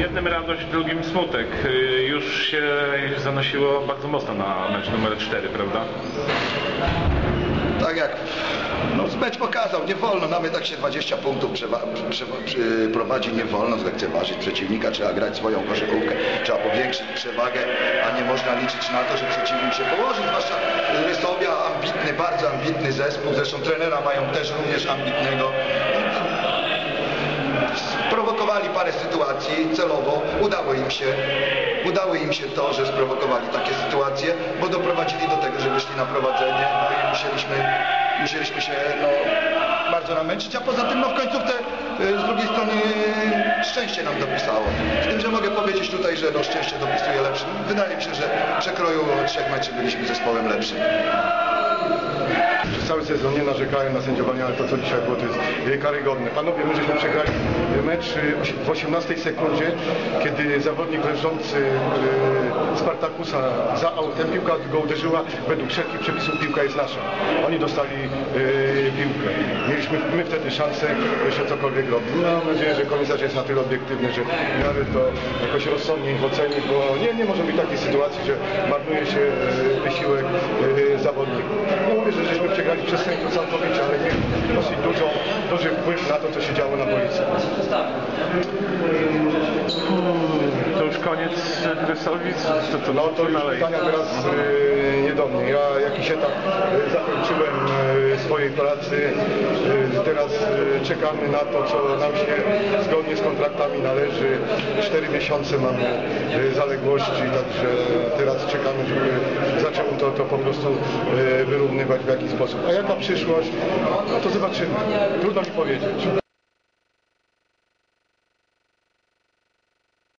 Jednym radość, drugim smutek. Y, Już się zanosiło bardzo mocno na mecz numer 4, prawda? Tak jak no, mecz pokazał, nie wolno, nawet jak się 20 punktów prowadzi, nie wolno zlekceważyć przeciwnika, trzeba grać swoją koszykówkę, trzeba powiększyć przewagę, a nie można liczyć na to, że przeciwnik się położy, zwłaszcza Rysowia, ambitny, bardzo ambitny zespół, zresztą trenera mają też również ambitnego. Sprowokowali parę sytuacji celowo, udało im się, udało im się to, że sprowokowali takie sytuacje, bo doprowadzili do tego, że wyszli na prowadzenie, no i musieliśmy, musieliśmy się no, bardzo namęczyć, a poza tym no, w końcówce y, z drugiej strony y, szczęście nam dopisało. Z tym, że mogę powiedzieć tutaj, że no, szczęście dopisuje lepszym. Wydaje mi się, że przekroju trzech meczów byliśmy zespołem lepszym. Cały sezon nie narzekałem na sędziowanie, ale to co dzisiaj było to jest karygodne. Panowie, my żeśmy przegrali mecz osi- w 18 sekundzie, kiedy zawodnik leżący e, Spartakusa za autem, piłka go uderzyła, według wszelkich przepisów piłka jest nasza. Oni dostali e, piłkę. Mieliśmy my wtedy szansę jeszcze cokolwiek robić. Mam nadzieję, że komisarz jest na tyle obiektywny, że w miarę to jakoś rozsądnie ich oceni, bo nie, nie może być takiej sytuacji, że marnuje się wysiłek zawodników. Nie mówię, że żeśmy przegrali przez sędziów całkowicie, ale mieli dosyć dużo, duży wpływ na to, co się działo na boisku. To już koniec Rysowic? To, to, No to już pytania teraz e, nie do mnie. Ja jakiś etap e, zakończyłem e, swojej pracy. E, teraz e, czekamy na to, co nam się zgodnie z kontraktami należy. Cztery miesiące mamy e, zaległości, także teraz czekamy, żeby zaczęło to, to po prostu e, wyrównywać w jakiś sposób. A jaka przyszłość? No to zobaczymy. Trudno mi powiedzieć.